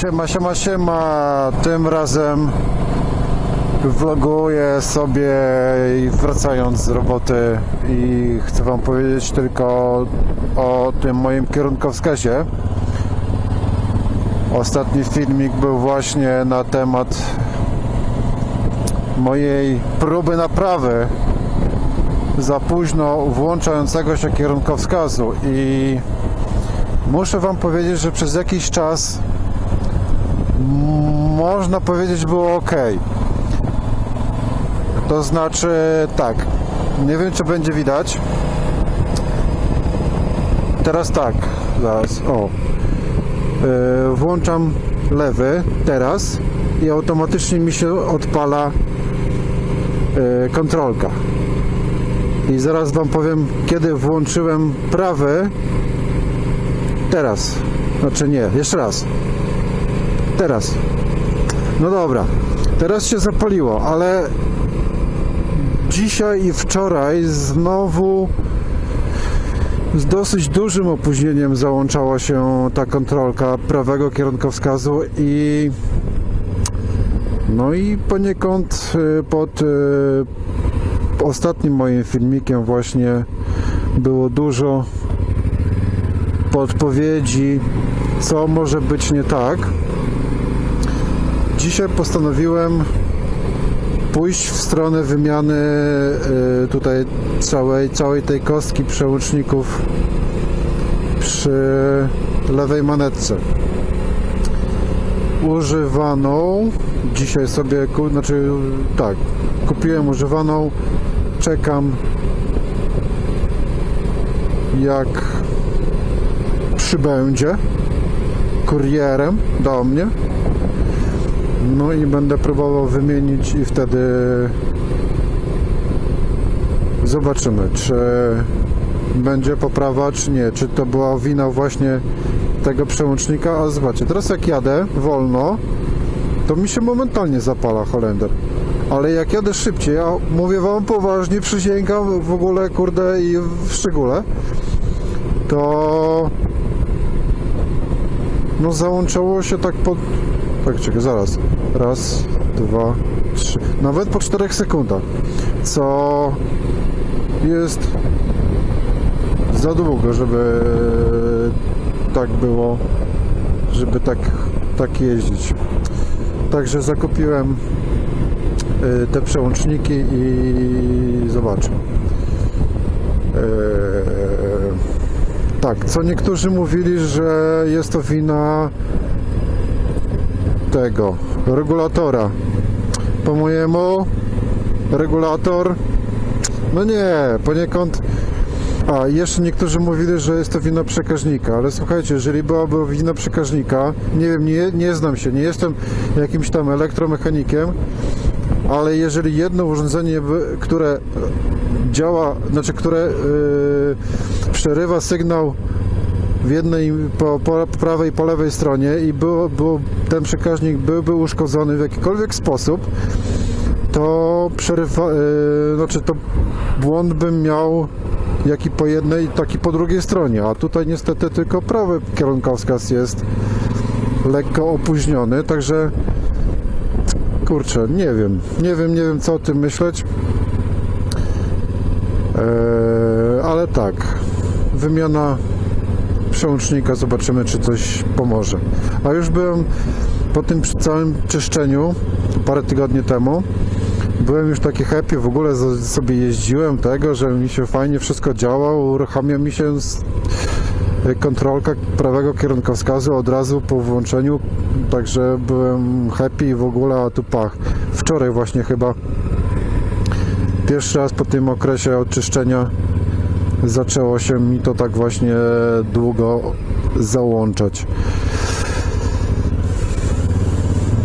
Siema, siema, siema. Tym razem vloguję sobie wracając z roboty i chcę Wam powiedzieć tylko o tym moim kierunkowskazie. Ostatni filmik był właśnie na temat mojej próby naprawy za późno włączającego się kierunkowskazu i muszę Wam powiedzieć, że przez jakiś czas można powiedzieć było ok. To znaczy tak, nie wiem czy będzie widać. Teraz tak, zaraz, o. Yy, włączam lewy teraz i automatycznie mi się odpala yy, kontrolka. I zaraz Wam powiem, kiedy włączyłem prawy. Teraz. Znaczy nie, jeszcze raz. Teraz. No dobra. Teraz się zapaliło, ale dzisiaj i wczoraj znowu z dosyć dużym opóźnieniem załączała się ta kontrolka prawego kierunkowskazu i no i poniekąd y, pod y, ostatnim moim filmikiem właśnie było dużo podpowiedzi, co może być nie tak. Dzisiaj postanowiłem pójść w stronę wymiany y, tutaj całej, całej tej kostki przełączników przy lewej manetce. Używaną dzisiaj sobie, znaczy tak, kupiłem używaną, czekam jak przybędzie kurierem do mnie. No i będę próbował wymienić i wtedy zobaczymy, czy będzie poprawa, czy nie. Czy to była wina właśnie tego przełącznika. A zobaczcie, teraz jak jadę wolno, to mi się momentalnie zapala Holender. Ale jak jadę szybciej, a mówię wam poważnie, przysięgam w ogóle, kurde i w szczególe, to no załączało się tak po... Tak, czekaj, zaraz. Raz, dwa, trzy. Nawet po czterech sekundach. Co jest za długo, żeby tak było, żeby tak, tak jeździć. Także zakupiłem y, te przełączniki i zobaczę. Eee, tak, co niektórzy mówili, że jest to wina tego regulatora. Po mojemu regulator no nie, poniekąd a jeszcze niektórzy mówili, że jest to wina przekaźnika, ale słuchajcie, jeżeli byłaby wina przekaźnika, nie wiem, nie, nie znam się, nie jestem jakimś tam elektromechanikiem, ale jeżeli jedno urządzenie, które działa, znaczy które yy, przerywa sygnał w jednej po, po prawej i po lewej stronie i było, było, ten przekaźnik byłby uszkodzony w jakikolwiek sposób, to przerywa, yy, znaczy to błąd bym miał jak i po jednej, tak i po drugiej stronie, a tutaj niestety tylko prawy kierunkowskaz jest lekko opóźniony, także kurczę, nie wiem, nie wiem, nie wiem co o tym myśleć, Eee, ale tak, wymiana przełącznika, zobaczymy czy coś pomoże. A już byłem po tym całym czyszczeniu parę tygodni temu, byłem już taki happy, w ogóle sobie jeździłem tego, że mi się fajnie wszystko działało, uruchamia mi się kontrolka prawego kierunkowskazu od razu po włączeniu, także byłem happy i w ogóle, a tu pach. Wczoraj właśnie chyba pierwszy raz po tym okresie oczyszczenia zaczęło się mi to tak właśnie długo załączać.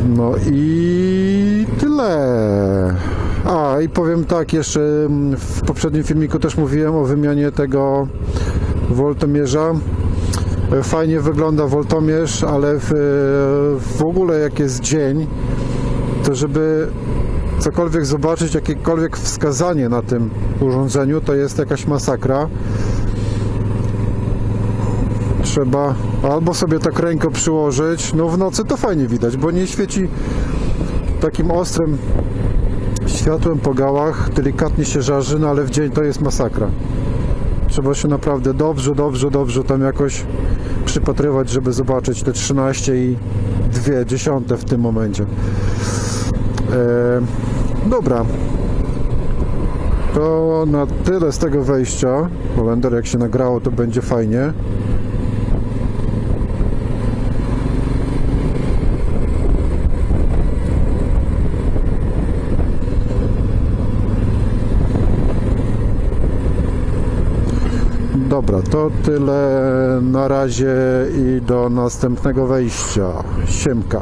No i tyle. A i powiem tak, jeszcze mm, w poprzednim filmiku też mówiłem o wymianie tego woltomierza. E, Fajnie wygląda woltomierz, ale w, w ogóle jak jest dzień, to żeby cokolwiek zobaczyć, jakiekolwiek wskazanie na tym urządzeniu, to jest jakaś masakra. trzeba albo sobie tak rękę przyłożyć, no w nocy to fajnie widać, bo nie świeci takim ostrym światłem po gałach, delikatnie się żarzy, no ale w dzień to jest masakra. Trzeba się naprawdę dobrze, dobrze, dobrze tam jakoś przypatrywać, żeby zobaczyć te 13 i 2 dziesiąte w tym momencie. E, dobra. To na tyle z tego wejścia. Holender jak się nagrało, to będzie fajnie. Dobra, to tyle na razie i do następnego wejścia. Siemka.